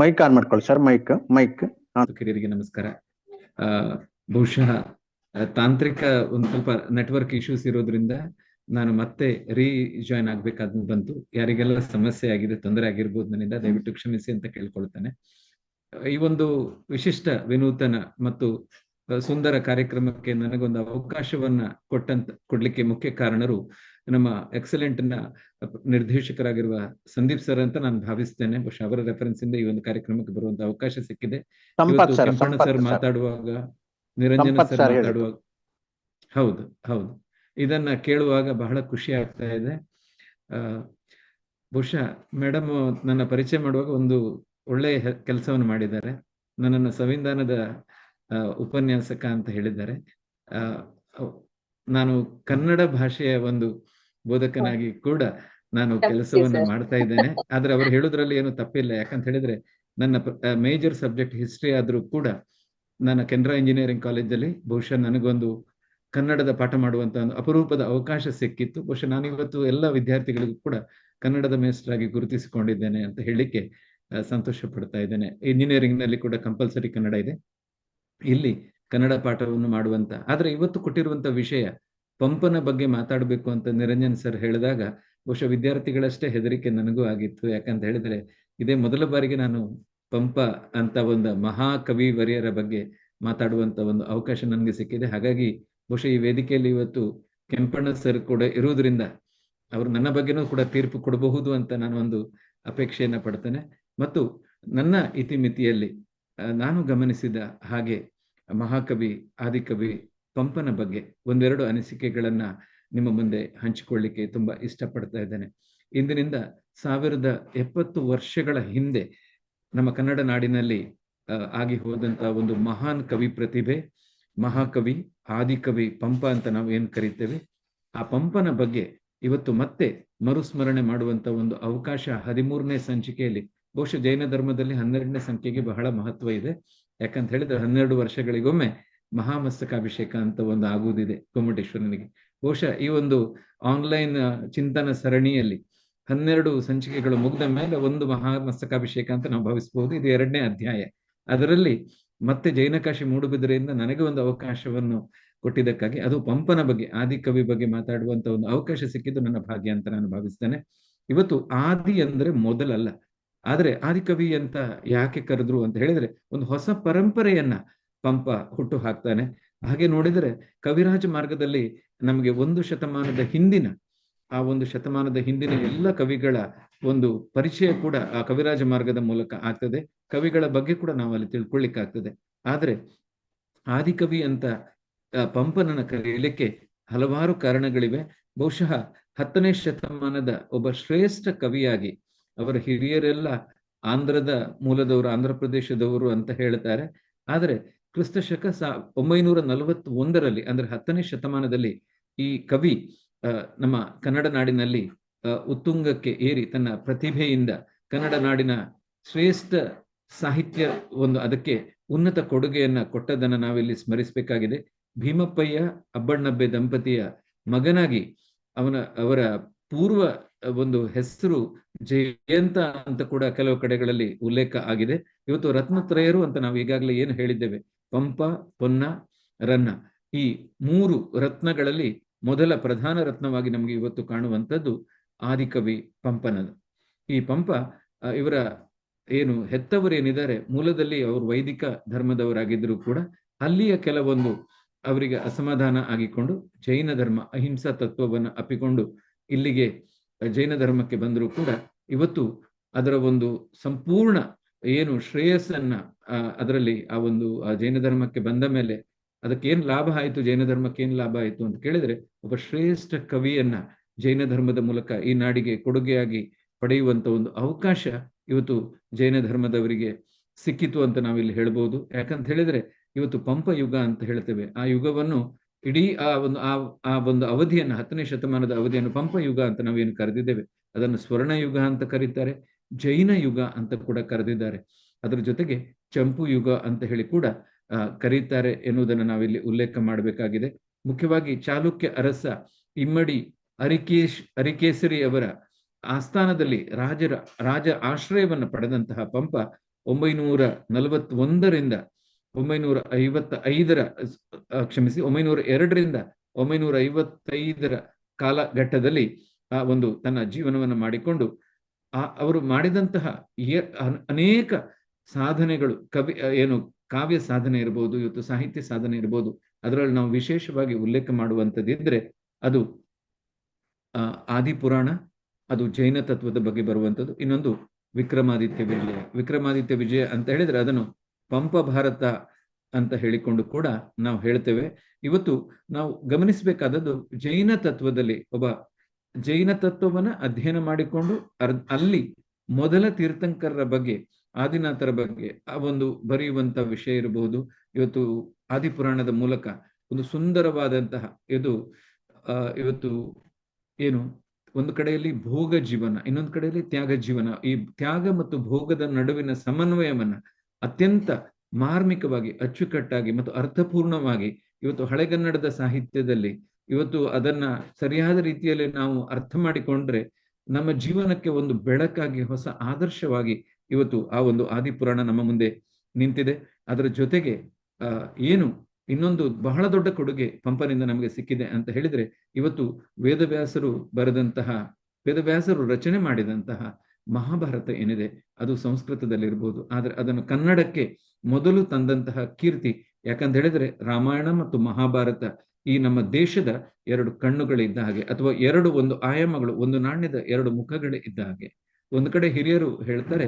Mic on ಮಾಡ್ಕೊಳ್ಳಿ sir mic mic ಕಿರಿಯರಿಗೆ ನಮಸ್ಕಾರ. ಬಹುಶಃ ತಾಂತ್ರಿಕ ಒಂದು ಸ್ವಲ್ಪ ನೆಟ್ವರ್ಕ್ ಇಶ್ಯೂಸ್ ಇರೋದ್ರಿಂದ ನಾನು ಮತ್ತೆ ರೀ ಜಾಯ್ನ್ ಆಗ್ಬೇಕಾದ್ ಬಂತು. ಯಾರಿಗೆಲ್ಲ ಸಮಸ್ಯೆ ಆಗಿದೆ, ತೊಂದರೆ ಆಗಿರ್ಬೋದು ನನ್ನಿಂದ, ದಯವಿಟ್ಟು ಕ್ಷಮಿಸಿ ಅಂತ ಕೇಳ್ಕೊಳ್ತೇನೆ. ಈ ಒಂದು ವಿಶಿಷ್ಟ ವಿನೂತನ ಮತ್ತು ಸುಂದರ ಕಾರ್ಯಕ್ರಮಕ್ಕೆ ನನಗೊಂದು ಅವಕಾಶವನ್ನ ಕೊಟ್ಟಂತ, ಕೊಡ್ಲಿಕ್ಕೆ ಮುಖ್ಯ ಕಾರಣರು ನಮ್ಮ ಎಕ್ಸಲೆಂಟ್ನ ನಿರ್ದೇಶಕರಾಗಿರುವ ಸಂದೀಪ್ ಸರ್ ಅಂತ ನಾನು ಭಾವಿಸ್ತೇನೆ. ಬಹುಶಃ ಅವರ ರೆಫರೆನ್ಸ್ ಇಂದ ಈ ಒಂದು ಕಾರ್ಯಕ್ರಮಕ್ಕೆ ಬರುವಂತ ಅವಕಾಶ ಸಿಕ್ಕಿದೆ. ಸರ್ ಕೆಂಪಣ್ಣ ಮಾತಾಡುವಾಗ ನಿರಂಜನ ಸರ್ ಮಾತಾಡುವಾಗ ಹೌದು ಹೌದು. ಇದನ್ನ ಕೇಳುವಾಗ ಬಹಳ ಖುಷಿ ಆಗ್ತಾ ಇದೆ. ಬಹುಶಃ ಮೇಡಮ್ ನನ್ನ ಪರಿಚಯ ಮಾಡುವಾಗ ಒಂದು ಒಳ್ಳೆ ಕೆಲಸವನ್ನು ಮಾಡಿದ್ದಾರೆ. ನನ್ನನ್ನು ಸಂವಿಧಾನದ ಉಪನ್ಯಾಸಕ ಅಂತ ಹೇಳಿದ್ದಾರೆ. ನಾನು ಕನ್ನಡ ಭಾಷೆಯ ಒಂದು ಬೋಧಕನಾಗಿ ಕೂಡ ನಾನು ಕೆಲಸವನ್ನ. ಮಾಡ್ತಾ ಇದ್ದೇನೆ. ಆದ್ರೆ ಅವರು ಹೇಳುದ್ರಲ್ಲಿ ಏನು ತಪ್ಪಿಲ್ಲ. ಯಾಕಂತ ಹೇಳಿದ್ರೆ ನನ್ನ ಮೇಜರ್ ಸಬ್ಜೆಕ್ಟ್ ಹಿಸ್ಟ್ರಿ ಆದ್ರೂ ಕೂಡ ನನ್ನ ಕೆನರಾ ಇಂಜಿನಿಯರಿಂಗ್ ಕಾಲೇಜಲ್ಲಿ ಬಹುಶಃ ನನಗೊಂದು ಕನ್ನಡದ ಪಾಠ ಮಾಡುವಂತ ಒಂದು ಅಪರೂಪದ ಅವಕಾಶ ಸಿಕ್ಕಿತ್ತು. ಬಹುಶಃ ನಾನು ಇವತ್ತು ಎಲ್ಲ ವಿದ್ಯಾರ್ಥಿಗಳಿಗೂ ಕೂಡ ಕನ್ನಡದ ಮೇಸ್ಟರ್ ಆಗಿ ಗುರುತಿಸಿಕೊಂಡಿದ್ದೇನೆ ಅಂತ ಹೇಳಿಕ್ಕೆ ಸಂತೋಷ ಪಡ್ತಾ ಇದ್ದೇನೆ. ಇಂಜಿನಿಯರಿಂಗ್ನಲ್ಲಿ ಕೂಡ ಕಂಪಲ್ಸರಿ ಕನ್ನಡ ಇದೆ. ಇಲ್ಲಿ ಕನ್ನಡ ಪಾಠವನ್ನು ಮಾಡುವಂತ ಆದ್ರೆ ಇವತ್ತು ಕೊಟ್ಟಿರುವಂತ ವಿಷಯ ಪಂಪನ ಬಗ್ಗೆ ಮಾತಾಡಬೇಕು ಅಂತ ನಿರಂಜನ್ ಸರ್ ಹೇಳಿದಾಗ, ಬಹುಶಃ ವಿದ್ಯಾರ್ಥಿಗಳಷ್ಟೇ ಹೆದರಿಕೆ ನನಗೂ ಆಗಿತ್ತು. ಯಾಕಂತ ಹೇಳಿದ್ರೆ, ಇದೇ ಮೊದಲ ಬಾರಿಗೆ ನಾನು ಪಂಪ ಅಂತ ಒಂದು ಮಹಾಕವಿ ವರಿಯರ ಬಗ್ಗೆ ಮಾತಾಡುವಂತ ಒಂದು ಅವಕಾಶ ನನಗೆ ಸಿಕ್ಕಿದೆ. ಹಾಗಾಗಿ ಬಹುಶಃ ಈ ವೇದಿಕೆಯಲ್ಲಿ ಇವತ್ತು ಕೆಂಪಣ್ಣ ಸರ್ ಕೂಡ ಇರುವುದರಿಂದ ಅವರು ನನ್ನ ಬಗ್ಗೆನೂ ಕೂಡ ತೀರ್ಪು ಕೊಡಬಹುದು ಅಂತ ನಾನು ಒಂದು ಅಪೇಕ್ಷೆಯನ್ನ ಪಡ್ತೇನೆ. ಮತ್ತು ನನ್ನ ಇತಿಮಿತಿಯಲ್ಲಿ ನಾನು ಗಮನಿಸಿದ ಹಾಗೆ ಮಹಾಕವಿ, ಆದಿಕವಿ ಪಂಪನ ಬಗ್ಗೆ ಒಂದೆರಡು ಅನಿಸಿಕೆಗಳನ್ನ ನಿಮ್ಮ ಮುಂದೆ ಹಂಚಿಕೊಳ್ಳಿಕ್ಕೆ ತುಂಬಾ ಇಷ್ಟಪಡ್ತಾ ಇದ್ದೇನೆ. ಇಂದಿನಿಂದ ಸಾವಿರದ ಎಪ್ಪತ್ತು ವರ್ಷಗಳ ಹಿಂದೆ ನಮ್ಮ ಕನ್ನಡ ನಾಡಿನಲ್ಲಿ ಆಗಿ ಹೋದಂತ ಒಂದು ಮಹಾನ್ ಕವಿ ಪ್ರತಿಭೆ, ಮಹಾಕವಿ, ಆದಿಕವಿ ಪಂಪ ಅಂತ ನಾವು ಏನ್ ಕರಿತೇವೆ, ಆ ಪಂಪನ ಬಗ್ಗೆ ಇವತ್ತು ಮತ್ತೆ ಮರುಸ್ಮರಣೆ ಮಾಡುವಂತ ಒಂದು ಅವಕಾಶ ಹದಿಮೂರನೇ ಸಂಚಿಕೆಯಲ್ಲಿ, ಬಹುಶಃ ಜೈನ ಧರ್ಮದಲ್ಲಿ ಹನ್ನೆರಡನೇ ಸಂಖ್ಯೆಗೆ ಬಹಳ ಮಹತ್ವ ಇದೆ. ಯಾಕಂತ ಹೇಳಿದ್ರೆ ಹನ್ನೆರಡು ವರ್ಷಗಳಿಗೊಮ್ಮೆ ಮಹಾಮಸ್ತಕಾಭಿಷೇಕ ಅಂತ ಒಂದು ಆಗುವುದಿದೆ ಗೊಮ್ಮಟೇಶ್ವರನಿಗೆ ಬಹುಶಃ ಈ ಒಂದು ಆನ್ಲೈನ್ ಚಿಂತನ ಸರಣಿಯಲ್ಲಿ ಹನ್ನೆರಡು ಸಂಚಿಕೆಗಳು ಮುಗಿದ ಮೇಲೆ ಒಂದು ಮಹಾಮಸ್ತಕಾಭಿಷೇಕ ಅಂತ ನಾವು ಭಾವಿಸಬಹುದು. ಇದು ಎರಡನೇ ಅಧ್ಯಾಯ. ಅದರಲ್ಲಿ ಮತ್ತೆ ಜೈನಕಾಶಿ ಮೂಡುಬಿದ್ರೆಯಿಂದ ನನಗೆ ಒಂದು ಅವಕಾಶವನ್ನು ಕೊಟ್ಟಿದ್ದಕ್ಕಾಗಿ, ಅದು ಪಂಪನ ಬಗ್ಗೆ ಆದಿಕವಿ ಬಗ್ಗೆ ಮಾತಾಡುವಂತ ಒಂದು ಅವಕಾಶ ಸಿಕ್ಕಿದ್ದು ನನ್ನ ಭಾಗ್ಯ ಅಂತ ನಾನು ಭಾವಿಸ್ತೇನೆ. ಇವತ್ತು ಆದಿ ಅಂದ್ರೆ ಮೊದಲಲ್ಲ. ಆದ್ರೆ ಆದಿಕವಿ ಅಂತ ಯಾಕೆ ಕರೆದ್ರು ಅಂತ ಹೇಳಿದ್ರೆ, ಒಂದು ಹೊಸ ಪರಂಪರೆಯನ್ನ ಪಂಪ ಹುಟ್ಟು ಹಾಕ್ತಾನೆ. ಹಾಗೆ ನೋಡಿದರೆ ಕವಿರಾಜ ಮಾರ್ಗದಲ್ಲಿ ನಮಗೆ ಒಂದು ಶತಮಾನದ ಹಿಂದಿನ, ಆ ಒಂದು ಶತಮಾನದ ಹಿಂದಿನ ಎಲ್ಲ ಕವಿಗಳ ಒಂದು ಪರಿಚಯ ಕೂಡ ಆ ಕವಿರಾಜ ಮಾರ್ಗದ ಮೂಲಕ ಆಗ್ತದೆ. ಕವಿಗಳ ಬಗ್ಗೆ ಕೂಡ ನಾವು ಅಲ್ಲಿ ತಿಳ್ಕೊಳ್ಳಿಕ್ಕಾಗ್ತದೆ ಆದ್ರೆ ಆದಿಕವಿ ಅಂತ ಪಂಪನನ್ನ ಕರೆಯಲಿಕ್ಕೆ ಹಲವಾರು ಕಾರಣಗಳಿವೆ. ಬಹುಶಃ ಹತ್ತನೇ ಶತಮಾನದ ಒಬ್ಬ ಶ್ರೇಷ್ಠ ಕವಿಯಾಗಿ ಅವರ ಹಿರಿಯರೆಲ್ಲ ಆಂಧ್ರದ ಮೂಲದವರು, ಆಂಧ್ರ ಪ್ರದೇಶದವರು ಅಂತ ಹೇಳ್ತಾರೆ. ಆದರೆ ಕ್ರಿಸ್ತ ಶಕ ಸಾ, ಒಂಬೈನೂರ ನಲವತ್ತ್ ಒಂದರಲ್ಲಿ ಅಂದ್ರೆ ಹತ್ತನೇ ಶತಮಾನದಲ್ಲಿ ಈ ಕವಿ ನಮ್ಮ ಕನ್ನಡ ನಾಡಿನಲ್ಲಿ ಉತ್ತುಂಗಕ್ಕೆ ಏರಿ ತನ್ನ ಪ್ರತಿಭೆಯಿಂದ ಕನ್ನಡ ನಾಡಿನ ಶ್ರೇಷ್ಠ ಸಾಹಿತ್ಯ ಒಂದು ಅದಕ್ಕೆ ಉನ್ನತ ಕೊಡುಗೆಯನ್ನ ಕೊಟ್ಟದನ್ನ ನಾವಿಲ್ಲಿ ಸ್ಮರಿಸಬೇಕಾಗಿದೆ. ಭೀಮಪ್ಪಯ್ಯ ಅಬ್ಬಣ್ಣಬ್ಬೆ ದಂಪತಿಯ ಮಗನಾಗಿ ಅವನ, ಅವರ ಪೂರ್ವ ಒಂದು ಹೆಸರು ಜಯಂತ ಅಂತ ಕೂಡ ಕೆಲವು ಕಡೆಗಳಲ್ಲಿ ಉಲ್ಲೇಖ ಆಗಿದೆ. ಇವತ್ತು ರತ್ನತ್ರಯರು ಅಂತ ನಾವು ಈಗಾಗಲೇ ಏನು ಹೇಳಿದ್ದೇವೆ ಪಂಪ, ಪೊನ್ನ, ರನ್ನ ಈ ಮೂರು ರತ್ನಗಳಲ್ಲಿ ಮೊದಲ ಪ್ರಧಾನ ರತ್ನವಾಗಿ ನಮಗೆ ಇವತ್ತು ಕಾಣುವಂಥದ್ದು ಆದಿಕವಿ ಪಂಪನದು. ಈ ಪಂಪ ಇವರ ಏನು ಹೆತ್ತವರೇನಿದ್ದಾರೆ ಮೂಲದಲ್ಲಿ ಅವರು ವೈದಿಕ ಧರ್ಮದವರಾಗಿದ್ದರೂ ಕೂಡ ಅಲ್ಲಿಯ ಕೆಲವೊಂದು ಅವರಿಗೆ ಅಸಮಾಧಾನ ಆಗಿಕೊಂಡು ಜೈನ ಧರ್ಮ, ಅಹಿಂಸಾ ತತ್ವವನ್ನು ಅಪ್ಪಿಕೊಂಡು ಇಲ್ಲಿಗೆ ಜೈನ ಧರ್ಮಕ್ಕೆ ಬಂದರೂ ಕೂಡ ಇವತ್ತು ಅದರ ಒಂದು ಸಂಪೂರ್ಣ ಏನು ಶ್ರೇಯಸ್ಸನ್ನ ಅದರಲ್ಲಿ ಆ ಒಂದು, ಆ ಜೈನ ಧರ್ಮಕ್ಕೆ ಬಂದ ಮೇಲೆ ಅದಕ್ಕೆ ಏನ್ ಲಾಭ ಆಯಿತು, ಜೈನ ಧರ್ಮಕ್ಕೆ ಏನ್ ಲಾಭ ಆಯಿತು ಅಂತ ಕೇಳಿದ್ರೆ ಒಬ್ಬ ಶ್ರೇಷ್ಠ ಕವಿಯನ್ನ ಜೈನ ಧರ್ಮದ ಮೂಲಕ ಈ ನಾಡಿಗೆ ಕೊಡುಗೆಯಾಗಿ ಪಡೆಯುವಂತ ಒಂದು ಅವಕಾಶ ಇವತ್ತು ಜೈನ ಧರ್ಮದವರಿಗೆ ಸಿಕ್ಕಿತು ಅಂತ ನಾವಿಲ್ಲಿ ಹೇಳ್ಬೋದು. ಯಾಕಂತ ಹೇಳಿದ್ರೆ ಇವತ್ತು ಪಂಪ ಯುಗ ಅಂತ ಹೇಳ್ತೇವೆ. ಆ ಯುಗವನ್ನು ಇಡೀ ಆ ಒಂದು, ಆ ಆ ಒಂದು ಅವಧಿಯನ್ನು, ಹತ್ತನೇ ಶತಮಾನದ ಅವಧಿಯನ್ನು ಪಂಪ ಯುಗ ಅಂತ ನಾವೇನು ಕರೆದಿದ್ದೇವೆ. ಅದನ್ನು ಸ್ವರ್ಣ ಯುಗ ಅಂತ ಕರೀತಾರೆ. ಜೈನ ಯುಗ ಅಂತ ಕೂಡ ಕರೆದಿದ್ದಾರೆ. ಅದರ ಜೊತೆಗೆ ಚಂಪು ಯುಗ ಅಂತ ಹೇಳಿ ಕೂಡ ಕರೀತಾರೆ ಎನ್ನುವುದನ್ನು ನಾವಿಲ್ಲಿ ಉಲ್ಲೇಖ ಮಾಡಬೇಕಾಗಿದೆ. ಮುಖ್ಯವಾಗಿ ಚಾಲುಕ್ಯ ಅರಸ ಇಮ್ಮಡಿ ಅರಿಕೇಶ್, ಅರಿಕೇಸರಿ ಅವರ ಆಸ್ಥಾನದಲ್ಲಿ ರಾಜರ, ರಾಜ ಆಶ್ರಯವನ್ನು ಪಡೆದಂತಹ ಪಂಪ ಒಂಬೈನೂರ ನಲವತ್ತೊಂದರಿಂದ ಒಂಬೈನೂರ ಐವತ್ತ ಐದರ ಕ್ಷಮಿಸಿ ಒಂಬೈನೂರ ಎರಡರಿಂದ ಒಂಬೈನೂರ ಐವತ್ತೈದರ ಕಾಲಘಟ್ಟದಲ್ಲಿ, ಆ, ಒಂದು ತನ್ನ ಜೀವನವನ್ನು ಮಾಡಿಕೊಂಡು ಆ ಅವರು ಮಾಡಿದಂತಹ ಅನೇಕ ಸಾಧನೆಗಳು ಕವಿ ಏನು ಕಾವ್ಯ ಸಾಧನೆ ಇರಬಹುದು ಇವತ್ತು ಸಾಹಿತ್ಯ ಸಾಧನೆ ಇರಬಹುದು ಅದರಲ್ಲಿ ನಾವು ವಿಶೇಷವಾಗಿ ಉಲ್ಲೇಖ ಮಾಡುವಂಥದ್ದಿದ್ರೆ ಅದು ಆ, ಆದಿಪುರಾಣ ಅದು ಜೈನ ತತ್ವದ ಬಗ್ಗೆ ಬರುವಂಥದ್ದು. ಇನ್ನೊಂದು ವಿಕ್ರಮಾದಿತ್ಯ ವಿಜಯ ವಿಕ್ರಮಾದಿತ್ಯ ವಿಜಯ ಅಂತ ಹೇಳಿದ್ರೆ ಅದನ್ನು ಪಂಪ ಭಾರತ ಅಂತ ಹೇಳಿಕೊಂಡು ಕೂಡ ನಾವು ಹೇಳ್ತೇವೆ. ಇವತ್ತು ನಾವು ಗಮನಿಸಬೇಕಾದದ್ದು ಜೈನ ತತ್ವದಲ್ಲಿ ಒಬ್ಬ ಜೈನ ತತ್ವವನ್ನ ಅಧ್ಯಯನ ಮಾಡಿಕೊಂಡು ಅರ್, ಅಲ್ಲಿ ಮೊದಲ ತೀರ್ಥಂಕರರ ಬಗ್ಗೆ, ಆದಿನಾಥರ ಬಗ್ಗೆ ಆ ಒಂದು ಬರೆಯುವಂತಹ ವಿಷಯ ಇರಬಹುದು. ಇವತ್ತು ಆದಿಪುರಾಣದ ಮೂಲಕ ಒಂದು ಸುಂದರವಾದಂತಹ ಇದು ಇವತ್ತು ಏನು, ಒಂದು ಕಡೆಯಲ್ಲಿ ಭೋಗ ಜೀವನ, ಇನ್ನೊಂದು ಕಡೆಯಲ್ಲಿ ತ್ಯಾಗ ಜೀವನ. ಈ ತ್ಯಾಗ ಮತ್ತು ಭೋಗದ ನಡುವಿನ ಸಮನ್ವಯವನ್ನ ಅತ್ಯಂತ ಮಾರ್ಮಿಕವಾಗಿ, ಅಚ್ಚುಕಟ್ಟಾಗಿ ಮತ್ತು ಅರ್ಥಪೂರ್ಣವಾಗಿ ಇವತ್ತು ಹಳೆಗನ್ನಡದ ಸಾಹಿತ್ಯದಲ್ಲಿ ಇವತ್ತು ಅದನ್ನ ಸರಿಯಾದ ರೀತಿಯಲ್ಲಿ ನಾವು ಅರ್ಥ ಮಾಡಿಕೊಂಡ್ರೆ ನಮ್ಮ ಜೀವನಕ್ಕೆ ಒಂದು ಬೆಳಕಾಗಿ, ಹೊಸ ಆದರ್ಶವಾಗಿ ಇವತ್ತು ಆ ಒಂದು ಆದಿಪುರಾಣ ನಮ್ಮ ಮುಂದೆ ನಿಂತಿದೆ. ಅದರ ಜೊತೆಗೆ ಏನು ಇನ್ನೊಂದು ಬಹಳ ದೊಡ್ಡ ಕೊಡುಗೆ ಪಂಪನಿಂದ ನಮಗೆ ಸಿಕ್ಕಿದೆ ಅಂತ ಹೇಳಿದ್ರೆ, ಇವತ್ತು ವೇದವ್ಯಾಸರು ಬರೆದಂತಹ, ವೇದವ್ಯಾಸರು ರಚನೆ ಮಾಡಿದಂತಹ ಮಹಾಭಾರತ ಏನಿದೆ, ಅದು ಸಂಸ್ಕೃತದಲ್ಲಿರ್ಬೋದು. ಆದ್ರೆ ಅದನ್ನು ಕನ್ನಡಕ್ಕೆ ಮೊದಲು ತಂದಂತಹ ಕೀರ್ತಿ, ಯಾಕಂತ ಹೇಳಿದ್ರೆ ರಾಮಾಯಣ ಮತ್ತು ಮಹಾಭಾರತ ಈ ನಮ್ಮ ದೇಶದ ಎರಡು ಕಣ್ಣುಗಳಿದ್ದ ಹಾಗೆ ಅಥವಾ ಎರಡು ಒಂದು ಆಯಾಮಗಳು, ಒಂದು ನಾಣ್ಯದ ಎರಡು ಮುಖಗಳು ಇದ್ದ ಹಾಗೆ. ಒಂದು ಕಡೆ ಹಿರಿಯರು ಹೇಳ್ತಾರೆ,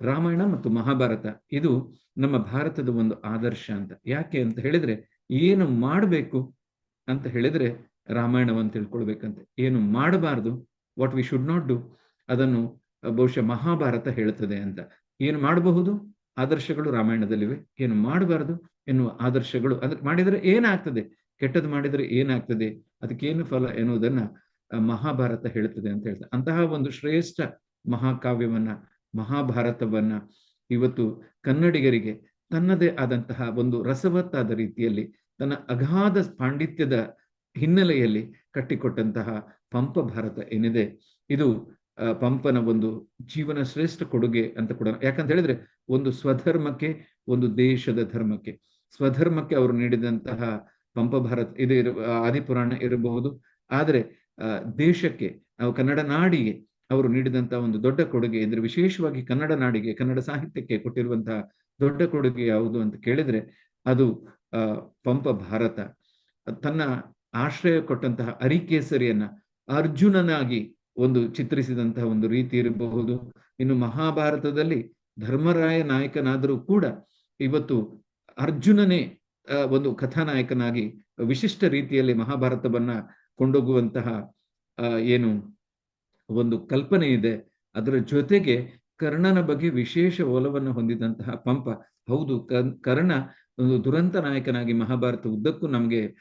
ರಾಮಾಯಣ ಮತ್ತು ಮಹಾಭಾರತ ಇದು ನಮ್ಮ ಭಾರತದ ಒಂದು ಆದರ್ಶ ಅಂತ. ಯಾಕೆ ಅಂತ ಹೇಳಿದ್ರೆ, ಏನು ಮಾಡಬೇಕು ಅಂತ ಹೇಳಿದ್ರೆ ರಾಮಾಯಣವನ್ನು ತಿಳ್ಕೊಳ್ಬೇಕಂತೆ. ಏನು ಮಾಡಬಾರ್ದು what we should not do ಅದನ್ನು ಬಹುಶಃ ಮಹಾಭಾರತ ಹೇಳ್ತದೆ ಅಂತ. ಏನು ಮಾಡಬಹುದು? ಆದರ್ಶಗಳು ರಾಮಾಯಣದಲ್ಲಿವೆ. ಏನು ಮಾಡಬಾರದು ಎನ್ನುವ ಆದರ್ಶಗಳು ಅದಕ್ಕೆ ಮಾಡಿದರೆ ಏನಾಗ್ತದೆ? ಕೆಟ್ಟದ್ದು ಮಾಡಿದರೆ ಏನಾಗ್ತದೆ? ಅದಕ್ಕೇನು ಫಲ ಎನ್ನುವುದನ್ನ ಮಹಾಭಾರತ ಹೇಳುತ್ತದೆ ಅಂತ ಹೇಳ್ತಾರೆ ಅಂತಹ ಒಂದು ಶ್ರೇಷ್ಠ ಮಹಾಕಾವ್ಯವನ್ನ, ಮಹಾಭಾರತವನ್ನ ಇವತ್ತು ಕನ್ನಡಿಗರಿಗೆ ತನ್ನದೇ ಆದಂತಹ ಒಂದು ರಸವತ್ತಾದ ರೀತಿಯಲ್ಲಿ, ತನ್ನ ಅಗಾಧ ಪಾಂಡಿತ್ಯದ ಹಿನ್ನೆಲೆಯಲ್ಲಿ ಕಟ್ಟಿಕೊಟ್ಟಂತಹ ಪಂಪ ಭಾರತ ಏನಿದೆ? ಇದು ಪಂಪನ ಒಂದು ಜೀವನ ಶ್ರೇಷ್ಠ ಕೊಡುಗೆ ಅಂತ ಕೂಡ. ಯಾಕಂತ ಹೇಳಿದ್ರೆ, ಒಂದು ಸ್ವಧರ್ಮಕ್ಕೆ, ಒಂದು ದೇಶದ ಧರ್ಮಕ್ಕೆ. ಸ್ವಧರ್ಮಕ್ಕೆ ಅವರು ನೀಡಿದಂತಹ ಪಂಪ ಭಾರತ ಇದು ಇರ ಆದಿಪುರಾಣ ಇರಬಹುದು. ಆದರೆ ದೇಶಕ್ಕೆ, ನಾವು ಕನ್ನಡ ನಾಡಿಗೆ ಅವರು ನೀಡಿದಂತಹ ಒಂದು ದೊಡ್ಡ ಕೊಡುಗೆ ಅಂದ್ರೆ ವಿಶೇಷವಾಗಿ ಕನ್ನಡ ನಾಡಿಗೆ, ಕನ್ನಡ ಸಾಹಿತ್ಯಕ್ಕೆ ಕೊಟ್ಟಿರುವಂತಹ ದೊಡ್ಡ ಕೊಡುಗೆ ಯಾವುದು ಅಂತ ಕೇಳಿದ್ರೆ ಅದು ಪಂಪ ಭಾರತ. ತನ್ನ ಆಶ್ರಯ ಕೊಟ್ಟಂತಹ ಅರಿಕೇಸರಿಯನ್ನ ಅರ್ಜುನನಾಗಿ ಒಂದು ಚಿತ್ರಿಸಿದಂತಹ ಒಂದು ರೀತಿ ಇರಬಹುದು. ಇನ್ನು ಮಹಾಭಾರತದಲ್ಲಿ ಧರ್ಮರಾಯ ನಾಯಕನಾದರೂ ಕೂಡ ಇವತ್ತು ಅರ್ಜುನನೇ ಒಂದು ಕಥಾನಾಯಕನಾಗಿ ವಿಶಿಷ್ಟ ರೀತಿಯಲ್ಲಿ ಮಹಾಭಾರತವನ್ನ ಕೊಂಡೋಗುವಂತಹ ಏನು ಒಂದು ಕಲ್ಪನೆ ಇದೆ. ಅದರ ಜೊತೆಗೆ ಕರ್ಣನ ಬಗ್ಗೆ ವಿಶೇಷ ಒಲವನ್ನು ಹೊಂದಿದಂತಹ ಪಂಪ. ಹೌದು ಕರ್- ಕರ್ಣ ಒಂದು ದುರಂತ ನಾಯಕನಾಗಿ ಮಹಾಭಾರತ ಉದ್ದಕ್ಕೂ ನಮಗೆ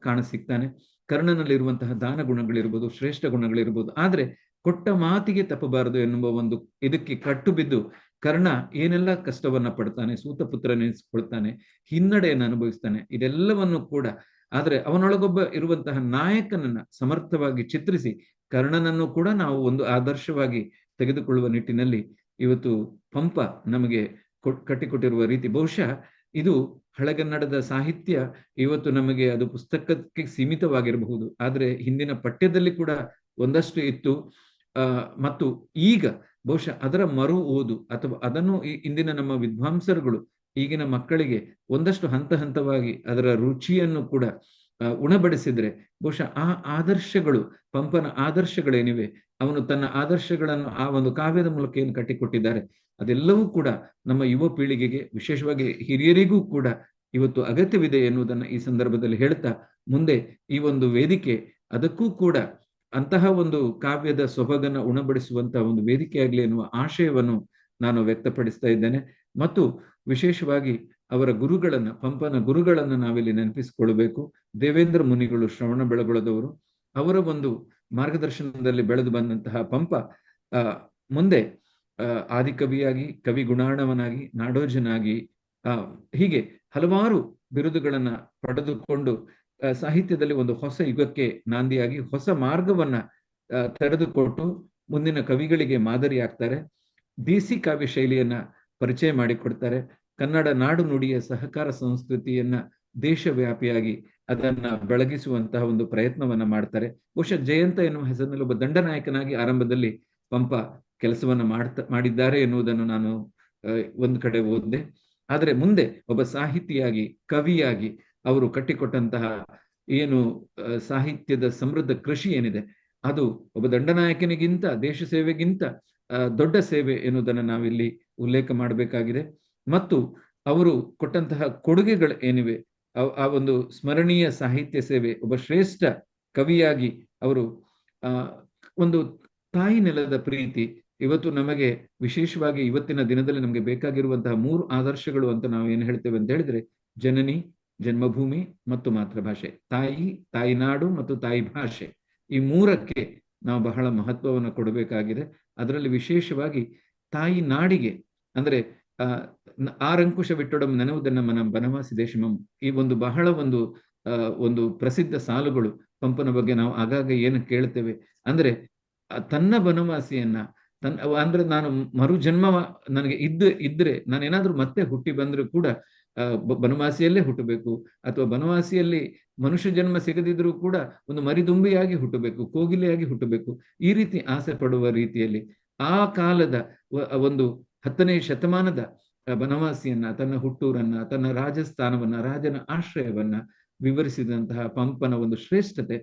ಕಾಣ ಸಿಗ್ತಾನೆ. ಕರ್ಣನಲ್ಲಿರುವಂತಹ ದಾನ ಗುಣಗಳಿರ್ಬೋದು, ಶ್ರೇಷ್ಠ ಗುಣಗಳಿರ್ಬೋದು, ಆದ್ರೆ ಕೊಟ್ಟ ಮಾತಿಗೆ ತಪ್ಪಬಾರದು ಎನ್ನುವ ಒಂದು ಇದಕ್ಕೆ ಕಟ್ಟು ಬಿದ್ದು ಕರ್ಣ ಏನೆಲ್ಲ ಕಷ್ಟವನ್ನ ಪಡ್ತಾನೆ ಸೂತ ಪುತ್ರನೆನಿಸ್ಕೊಳ್ತಾನೆ ಹಿನ್ನಡೆಯನ್ನು ಅನುಭವಿಸ್ತಾನೆ, ಇದೆಲ್ಲವನ್ನು ಕೂಡ ಆದ್ರೆ ಅವನೊಳಗೊಬ್ಬ ಇರುವಂತಹ ನಾಯಕನನ್ನ ಸಮರ್ಥವಾಗಿ ಚಿತ್ರಿಸಿ ಕರ್ಣನನ್ನು ಕೂಡ ನಾವು ಒಂದು ಆದರ್ಶವಾಗಿ ತೆಗೆದುಕೊಳ್ಳುವ ನಿಟ್ಟಿನಲ್ಲಿ ಇವತ್ತು ಪಂಪ ನಮಗೆ ಕೊಟ್- ಕಟ್ಟಿಕೊಟ್ಟಿರುವ ರೀತಿ. ಬಹುಶಃ ಇದು ಹಳೆಗನ್ನಡದ ಸಾಹಿತ್ಯ ಇವತ್ತು ನಮಗೆ ಅದು ಪುಸ್ತಕಕ್ಕೆ ಸೀಮಿತವಾಗಿರಬಹುದು. ಆದ್ರೆ ಹಿಂದಿನ ಪಠ್ಯದಲ್ಲಿ ಕೂಡ ಒಂದಷ್ಟು ಇತ್ತು. ಮತ್ತು ಈಗ ಬಹುಶಃ ಅದರ ಮರು ಓದು ಅಥವಾ ಅದನ್ನು ಇಂದಿನ ನಮ್ಮ ವಿದ್ವಾಂಸರುಗಳು, ಈಗಿನ ಮಕ್ಕಳಿಗೆ ಒಂದಷ್ಟು ಹಂತ ಹಂತವಾಗಿ ಅದರ ರುಚಿಯನ್ನು ಕೂಡ ಉಣಬಡಿಸಿದ್ರೆ ಬಹುಶಃ ಆ ಆದರ್ಶಗಳು, ಪಂಪನ ಆದರ್ಶಗಳೇನಿವೆ, ಅವನು ತನ್ನ ಆದರ್ಶಗಳನ್ನು ಆ ಒಂದು ಕಾವ್ಯದ ಮೂಲಕ ಏನು ಕಟ್ಟಿಕೊಟ್ಟಿದ್ದಾರೆ, ಅದೆಲ್ಲವೂ ಕೂಡ ನಮ್ಮ ಯುವ ಪೀಳಿಗೆಗೆ, ವಿಶೇಷವಾಗಿ ಹಿರಿಯರಿಗೂ ಕೂಡ ಇವತ್ತು ಅಗತ್ಯವಿದೆ ಎನ್ನುವುದನ್ನು ಈ ಸಂದರ್ಭದಲ್ಲಿ ಹೇಳ್ತಾ ಮುಂದೆ ಈ ಒಂದು ವೇದಿಕೆ, ಅದಕ್ಕೂ ಕೂಡ ಅಂತಹ ಒಂದು ಕಾವ್ಯದ ಸೊಬಗನ್ನ ಉಣಬಡಿಸುವಂತಹ ಒಂದು ವೇದಿಕೆಯಾಗಲಿ ಎನ್ನುವ ಆಶಯವನ್ನು ನಾನು ವ್ಯಕ್ತಪಡಿಸ್ತಾ ಇದ್ದೇನೆ. ಮತ್ತು ವಿಶೇಷವಾಗಿ ಅವರ ಗುರುಗಳನ್ನ, ಪಂಪನ ಗುರುಗಳನ್ನ ನಾವಿಲ್ಲಿ ನೆನಪಿಸಿಕೊಳ್ಳಬೇಕು ದೇವೇಂದ್ರ ಮುನಿಗಳು, ಶ್ರವಣ ಬೆಳಗೊಳದವರು, ಅವರ ಒಂದು ಮಾರ್ಗದರ್ಶನದಲ್ಲಿ ಬೆಳೆದು ಬಂದಂತಹ ಪಂಪ ಮುಂದೆ ಆದಿಕವಿಯಾಗಿ, ಕವಿ ಗುಣಾಣವನಾಗಿ, ನಾಡೋಜನಾಗಿ ಹೀಗೆ ಹಲವಾರು ಬಿರುದುಗಳನ್ನ ಪಡೆದುಕೊಂಡು ಸಾಹಿತ್ಯದಲ್ಲಿ ಒಂದು ಹೊಸ ಯುಗಕ್ಕೆ ನಾಂದಿಯಾಗಿ ಹೊಸ ಮಾರ್ಗವನ್ನ ತೆರೆದುಕೊಟ್ಟು ಮುಂದಿನ ಕವಿಗಳಿಗೆ ಮಾದರಿ ಆಗ್ತಾರೆ. ದೇಸಿ ಕಾವ್ಯ ಶೈಲಿಯನ್ನ ಪರಿಚಯ ಮಾಡಿಕೊಡ್ತಾರೆ. ಕನ್ನಡ ನಾಡು ನುಡಿಯ ಸಹಕಾರ ಸಂಸ್ಕೃತಿಯನ್ನ ದೇಶವ್ಯಾಪಿಯಾಗಿ ಅದನ್ನ ಬೆಳಗಿಸುವಂತಹ ಒಂದು ಪ್ರಯತ್ನವನ್ನ ಮಾಡ್ತಾರೆ. ಬಹುಶಃ ಜಯಂತ ಎನ್ನುವ ಹೆಸರಿನಲ್ಲಿ ಒಬ್ಬ ದಂಡನಾಯಕನಾಗಿ ಆರಂಭದಲ್ಲಿ ಪಂಪ ಕೆಲಸವನ್ನ ಮಾಡ್ತಾ, ಮಾಡಿದ್ದಾರೆ ಎನ್ನುವುದನ್ನು ನಾನು ಒಂದು ಕಡೆ ಓದಿದೆ. ಆದರೆ ಮುಂದೆ ಒಬ್ಬ ಸಾಹಿತಿಯಾಗಿ, ಕವಿಯಾಗಿ ಅವರು ಕಟ್ಟಿಕೊಟ್ಟಂತಹ ಏನು ಸಾಹಿತ್ಯದ ಸಮೃದ್ಧ ಕೃಷಿ ಏನಿದೆ, ಅದು ಒಬ್ಬ ದಂಡನಾಯಕನಿಗಿಂತ, ದೇಶ ಸೇವೆಗಿಂತ ದೊಡ್ಡ ಸೇವೆ ಎನ್ನುವುದನ್ನು ನಾವಿಲ್ಲಿ ಉಲ್ಲೇಖ ಮಾಡಬೇಕಾಗಿದೆ. ಮತ್ತು ಅವರು ಕೊಟ್ಟಂತಹ ಕೊಡುಗೆಗಳು ಏನಿವೆ ಆ ಒಂದು ಸ್ಮರಣೀಯ ಸಾಹಿತ್ಯ ಸೇವೆ, ಒಬ್ಬ ಶ್ರೇಷ್ಠ ಕವಿಯಾಗಿ ಅವರು ಒಂದು ತಾಯಿ ನೆಲದ ಪ್ರೀತಿ, ಇವತ್ತು ನಮಗೆ ವಿಶೇಷವಾಗಿ ಇವತ್ತಿನ ದಿನದಲ್ಲಿ ನಮಗೆ ಬೇಕಾಗಿರುವಂತಹ ಮೂರು ಆದರ್ಶಗಳು ಅಂತ ನಾವು ಏನು ಹೇಳ್ತೇವೆ ಅಂತ ಹೇಳಿದ್ರೆ, ಜನನಿ ಜನ್ಮಭೂಮಿ ಮತ್ತು ಮಾತೃಭಾಷೆ. ತಾಯಿ ತಾಯಿ ನಾಡು ಮತ್ತು ತಾಯಿ ಭಾಷೆ ಈ ಮೂರಕ್ಕೆ ನಾವು ಬಹಳ ಮಹತ್ವವನ್ನು ಕೊಡಬೇಕಾಗಿದೆ. ಅದರಲ್ಲಿ ವಿಶೇಷವಾಗಿ ತಾಯಿ ನಾಡಿಗೆ ಅಂದ್ರೆ ಆರಂಕುಶ ವಿಟ್ಟೊಡಂ ನೆನವುದನ್ನ ಮನ ಬನವಾಸಿ ದೇಶಮಂ. ಈ ಒಂದು ಬಹಳ ಒಂದು ಒಂದು ಪ್ರಸಿದ್ಧ ಸಾಲುಗಳು ಪಂಪನ ಬಗ್ಗೆ ನಾವು ಆಗಾಗ ಏನು ಕೇಳ್ತೇವೆ ಅಂದ್ರೆ ತನ್ನ ಬನವಾಸಿಯನ್ನ, ತನ್ನ, ಅಂದ್ರೆ, ನಾನು ಮರು ಜನ್ಮ ನನಗೆ ಇದ್ದ, ಇದ್ರೆ ನಾನೇನಾದ್ರೂ ಮತ್ತೆ ಹುಟ್ಟಿ ಬಂದ್ರು ಕೂಡ ಬನವಾಸಿಯಲ್ಲೇ ಹುಟ್ಟಬೇಕು ಅಥವಾ ಬನವಾಸಿಯಲ್ಲಿ ಮನುಷ್ಯ ಜನ್ಮ ಸಿಗದಿದ್ರೂ ಕೂಡ ಒಂದು ಮರಿದುಂಬಿಯಾಗಿ ಹುಟ್ಟಬೇಕು, ಕೋಗಿಲೆಯಾಗಿ ಹುಟ್ಟಬೇಕು, ಈ ರೀತಿ ಆಸೆ ಪಡುವ ರೀತಿಯಲ್ಲಿ ಆ ಕಾಲದ ಒಂದು ಹತ್ತನೇ ಶತಮಾನದ ಬನವಾಸಿಯನ್ನ, ತನ್ನ ಹುಟ್ಟೂರನ್ನ, ತನ್ನ ರಾಜಸ್ಥಾನವನ್ನ, ರಾಜನ ಆಶ್ರಯವನ್ನ ವಿವರಿಸಿದಂತಹ ಪಂಪನ ಒಂದು ಶ್ರೇಷ್ಠತೆ,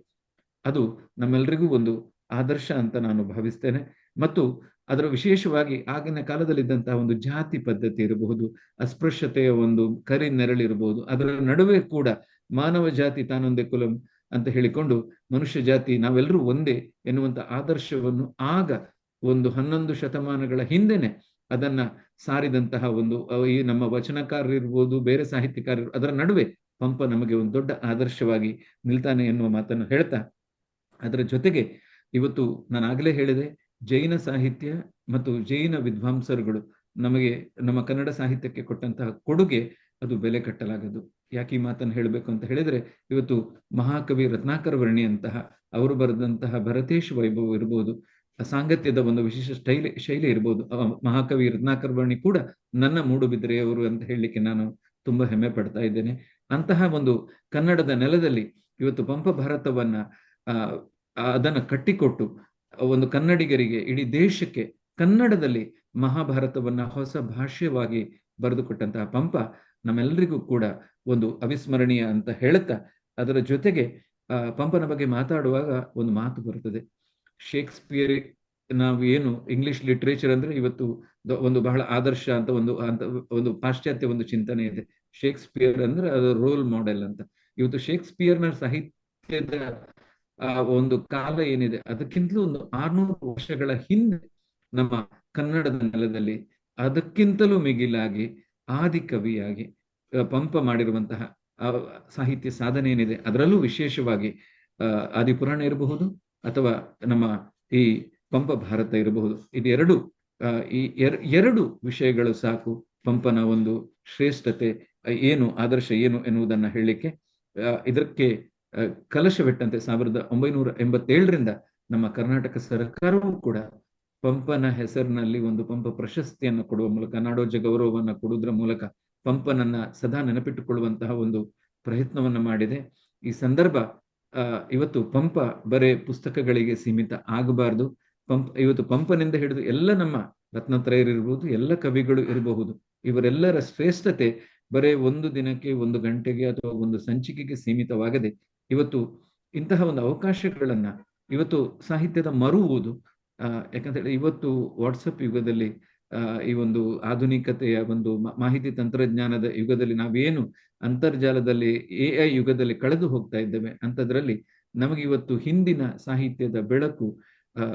ಅದು ನಮ್ಮೆಲ್ರಿಗೂ ಒಂದು ಆದರ್ಶ ಅಂತ ನಾನು ಭಾವಿಸ್ತೇನೆ. ಮತ್ತು ಅದರ ವಿಶೇಷವಾಗಿ ಆಗಿನ ಕಾಲದಲ್ಲಿದ್ದಂತಹ ಒಂದು ಜಾತಿ ಪದ್ಧತಿ ಇರಬಹುದು, ಅಸ್ಪೃಶ್ಯತೆಯ ಒಂದು ಕರಿ ನೆರಳಿರಬಹುದು ಅದರ ನಡುವೆ ಕೂಡ ಮಾನವ ಜಾತಿ ತಾನೊಂದೇ ಕುಲಂ ಅಂತ ಹೇಳಿಕೊಂಡು ಮನುಷ್ಯ ಜಾತಿ ನಾವೆಲ್ಲರೂ ಒಂದೇ ಎನ್ನುವಂತ ಆದರ್ಶವನ್ನು ಆಗ ಒಂದು ಹನ್ನೊಂದು ಶತಮಾನಗಳ ಹಿಂದೆನೆ ಅದನ್ನ ಸಾರಿದಂತಹ ಒಂದು ಈ ನಮ್ಮ ವಚನಕಾರರಿರ್ಬೋದು ಬೇರೆ ಸಾಹಿತ್ಯಕಾರರು ಅದರ ನಡುವೆ ಪಂಪ ನಮಗೆ ಒಂದು ದೊಡ್ಡ ಆದರ್ಶವಾಗಿ ನಿಲ್ತಾನೆ ಎನ್ನುವ ಮಾತನ್ನು ಹೇಳ್ತಾ, ಅದರ ಜೊತೆಗೆ ಇವತ್ತು ನಾನು ಆಗಲೇ ಹೇಳಿದೆ ಜೈನ ಸಾಹಿತ್ಯ ಮತ್ತು ಜೈನ ವಿದ್ವಾಂಸರುಗಳು ನಮಗೆ, ನಮ್ಮ ಕನ್ನಡ ಸಾಹಿತ್ಯಕ್ಕೆ ಕೊಟ್ಟಂತಹ ಕೊಡುಗೆ ಅದು ಬೆಲೆ ಕಟ್ಟಲಾಗದು. ಯಾಕೆ ಈ ಮಾತನ್ನು ಹೇಳಬೇಕು ಅಂತ ಹೇಳಿದ್ರೆ, ಇವತ್ತು ಮಹಾಕವಿ ರತ್ನಾಕರ ವರ್ಣಿಯಂತಹ, ಅವರು ಬರೆದಂತಹ ಭರತೇಶ್ ವೈಭವ ಇರ್ಬೋದು ಸಾಂಗತ್ಯದ ಒಂದು ವಿಶೇಷ ಶೈಲಿ ಶೈಲಿ ಇರ್ಬೋದು ಮಹಾಕವಿ ರತ್ನಾಕರ ವರ್ಣಿ ಕೂಡ ನನ್ನ ಮೂಡುಬಿದ್ರೆಯವರು ಅಂತ ಹೇಳಲಿಕ್ಕೆ ನಾನು ತುಂಬಾ ಹೆಮ್ಮೆ ಪಡ್ತಾ ಇದ್ದೇನೆ. ಅಂತಹ ಒಂದು ಕನ್ನಡದ ನೆಲದಲ್ಲಿ ಇವತ್ತು ಪಂಪ ಭಾರತವನ್ನ ಅದನ್ನು ಅದನ್ನ ಕಟ್ಟಿಕೊಟ್ಟು ಒಂದು ಕನ್ನಡಿಗರಿಗೆ ಇಡೀ ದೇಶಕ್ಕೆ ಕನ್ನಡದಲ್ಲಿ ಮಹಾಭಾರತವನ್ನ ಹೊಸ ಭಾಷ್ಯವಾಗಿ ಬರೆದುಕೊಟ್ಟಂತಹ ಪಂಪ ನಮ್ಮೆಲ್ಲರಿಗೂ ಕೂಡ ಒಂದು ಅವಿಸ್ಮರಣೀಯ ಅಂತ ಹೇಳುತ್ತಾ, ಅದರ ಜೊತೆಗೆ ಪಂಪನ ಬಗ್ಗೆ ಮಾತಾಡುವಾಗ ಒಂದು ಮಾತು ಬರುತ್ತದೆ. ಶೇಕ್ಸ್ಪಿಯರ್ ನಾವು ಏನು ಇಂಗ್ಲಿಷ್ ಲಿಟ್ರೇಚರ್ ಅಂದ್ರೆ ಇವತ್ತು ಒಂದು ಬಹಳ ಆದರ್ಶ ಅಂತ ಒಂದು ಅಂತ ಒಂದು ಪಾಶ್ಚಾತ್ಯ ಒಂದು ಚಿಂತನೆ ಇದೆ. ಶೇಕ್ಸ್ಪಿಯರ್ ಅಂದ್ರೆ ಅದು ರೋಲ್ ಮಾಡೆಲ್ ಅಂತ. ಇವತ್ತು ಶೇಕ್ಸ್ಪಿಯರ್ನ ಸಾಹಿತ್ಯದ ಆ, ಒಂದು ಕಾಲ ಏನಿದೆ, ಅದಕ್ಕಿಂತಲೂ ಒಂದು ಆರ್ನೂರು ವರ್ಷಗಳ ಹಿಂದೆ ನಮ್ಮ ಕನ್ನಡದ ನೆಲದಲ್ಲಿ ಅದಕ್ಕಿಂತಲೂ ಮಿಗಿಲಾಗಿ ಆದಿ ಕವಿಯಾಗಿ ಪಂಪ ಮಾಡಿರುವಂತಹ ಸಾಹಿತ್ಯ ಸಾಧನೆ ಏನಿದೆ, ಅದರಲ್ಲೂ ವಿಶೇಷವಾಗಿ ಆದಿಪುರಾಣ ಇರಬಹುದು ಅಥವಾ ನಮ್ಮ ಈ ಪಂಪ ಭಾರತ ಇರಬಹುದು. ಇದೆರಡು ಈ ಎರಡು ವಿಷಯಗಳು ಸಾಕು, ಪಂಪನ ಒಂದು ಶ್ರೇಷ್ಠತೆ ಏನು, ಆದರ್ಶ ಏನು ಎನ್ನುವುದನ್ನ ಹೇಳಲಿಕ್ಕೆ ಇದಕ್ಕೆ ಕಲಶವೆಟ್ಟಂತೆ ಸಾವಿರದ ಒಂಬೈನೂರ ಎಂಬತ್ತೇಳರಿಂದ ನಮ್ಮ ಕರ್ನಾಟಕ ಸರ್ಕಾರವೂ ಕೂಡ ಪಂಪನ ಹೆಸರಿನಲ್ಲಿ ಒಂದು ಪಂಪ ಪ್ರಶಸ್ತಿಯನ್ನು ಕೊಡುವ ಮೂಲಕ ನಾಡೋಜ ಗೌರವವನ್ನು ಕೊಡುವುದರ ಮೂಲಕ ಪಂಪನನ್ನ ಸದಾ ನೆನಪಿಟ್ಟುಕೊಳ್ಳುವಂತಹ ಒಂದು ಪ್ರಯತ್ನವನ್ನು ಮಾಡಿದೆ. ಈ ಸಂದರ್ಭ ಇವತ್ತು ಪಂಪ ಬರೇ ಪುಸ್ತಕಗಳಿಗೆ ಸೀಮಿತ ಆಗಬಾರದು. ಪಂಪ, ಇವತ್ತು ಪಂಪನಿಂದ ಹಿಡಿದು ಎಲ್ಲ ನಮ್ಮ ರತ್ನತ್ರಯರಿರ್ಬೋದು, ಎಲ್ಲ ಕವಿಗಳು ಇರಬಹುದು, ಇವರೆಲ್ಲರ ಶ್ರೇಷ್ಠತೆ ಬರೇ ಒಂದು ದಿನಕ್ಕೆ ಒಂದು ಗಂಟೆಗೆ ಅಥವಾ ಒಂದು ಸಂಚಿಕೆಗೆ ಸೀಮಿತವಾಗದೆ ಇವತ್ತು ಇಂತಹ ಒಂದು ಅವಕಾಶಗಳನ್ನ ಇವತ್ತು ಸಾಹಿತ್ಯದ ಮರುವುದು ಅಹ್ ಯಾಕಂತ ಇವತ್ತು ವಾಟ್ಸಪ್ ಯುಗದಲ್ಲಿ ಈ ಒಂದು ಆಧುನಿಕತೆಯ ಒಂದು ಮಾಹಿತಿ ತಂತ್ರಜ್ಞಾನದ ಯುಗದಲ್ಲಿ ನಾವೇನು ಅಂತರ್ಜಾಲದಲ್ಲಿ ಎ ಐ ಯುಗದಲ್ಲಿ ಕಳೆದು ಹೋಗ್ತಾ ಇದ್ದೇವೆ ಅಂತದ್ರಲ್ಲಿ ನಮಗೆ ಇವತ್ತು ಹಿಂದಿನ ಸಾಹಿತ್ಯದ ಬೆಳಕು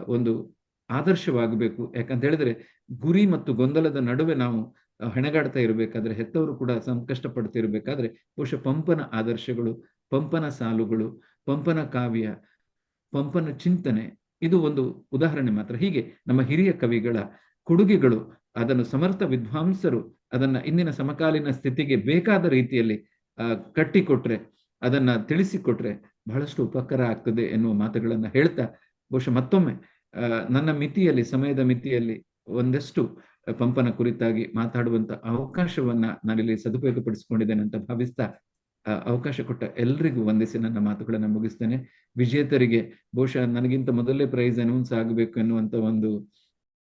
ಒಂದು ಆದರ್ಶವಾಗಬೇಕು. ಯಾಕಂತ ಹೇಳಿದ್ರೆ ಗುರಿ ಮತ್ತು ಗೊಂದಲದ ನಡುವೆ ನಾವು ಹೆಣಗಾಡ್ತಾ ಇರಬೇಕಾದ್ರೆ ಹೆತ್ತವರು ಕೂಡ ಸಂಕಷ್ಟ ಪಡ್ತಿರ್ಬೇಕಾದ್ರೆ ಬಹುಶಃ ಪಂಪನ ಆದರ್ಶಗಳು ಪಂಪನ ಸಾಲುಗಳು, ಪಂಪನ ಕಾವ್ಯ, ಪಂಪನ ಚಿಂತನೆ, ಇದು ಒಂದು ಉದಾಹರಣೆ ಮಾತ್ರ. ಹೀಗೆ ನಮ್ಮ ಹಿರಿಯ ಕವಿಗಳ ಕೊಡುಗೆಗಳು, ಅದನ್ನು ಸಮರ್ಥ ವಿದ್ವಾಂಸರು ಅದನ್ನ ಇಂದಿನ ಸಮಕಾಲೀನ ಸ್ಥಿತಿಗೆ ಬೇಕಾದ ರೀತಿಯಲ್ಲಿ ಕಟ್ಟಿಕೊಟ್ರೆ, ಅದನ್ನ ತಿಳಿಸಿಕೊಟ್ರೆ ಬಹಳಷ್ಟು ಉಪಕಾರ ಆಗ್ತದೆ ಎನ್ನುವ ಮಾತುಗಳನ್ನ ಹೇಳ್ತಾ, ಬಹುಶಃ ಮತ್ತೊಮ್ಮೆ ನನ್ನ ಮಿತಿಯಲ್ಲಿ, ಸಮಯದ ಮಿತಿಯಲ್ಲಿ ಒಂದಷ್ಟು ಪಂಪನ ಕುರಿತಾಗಿ ಮಾತಾಡುವಂತ ಅವಕಾಶವನ್ನ ನಾನಿಲ್ಲಿ ಸದುಪಯೋಗಪಡಿಸಿಕೊಂಡಿದ್ದೇನೆ ಅಂತ ಭಾವಿಸ್ತಾ ಅವಕಾಶ ಕೊಟ್ಟ ಎಲ್ರಿಗೂ ವಂದಿಸಿ ನನ್ನ ಮಾತುಗಳನ್ನು ಮುಗಿಸ್ತೇನೆ. ವಿಜೇತರಿಗೆ ಬಹುಶಃ ನನಗಿಂತ ಮೊದಲೇ ಪ್ರೈಸ್ ಅನೌನ್ಸ್ ಆಗಬೇಕು ಎನ್ನುವಂತ ಒಂದು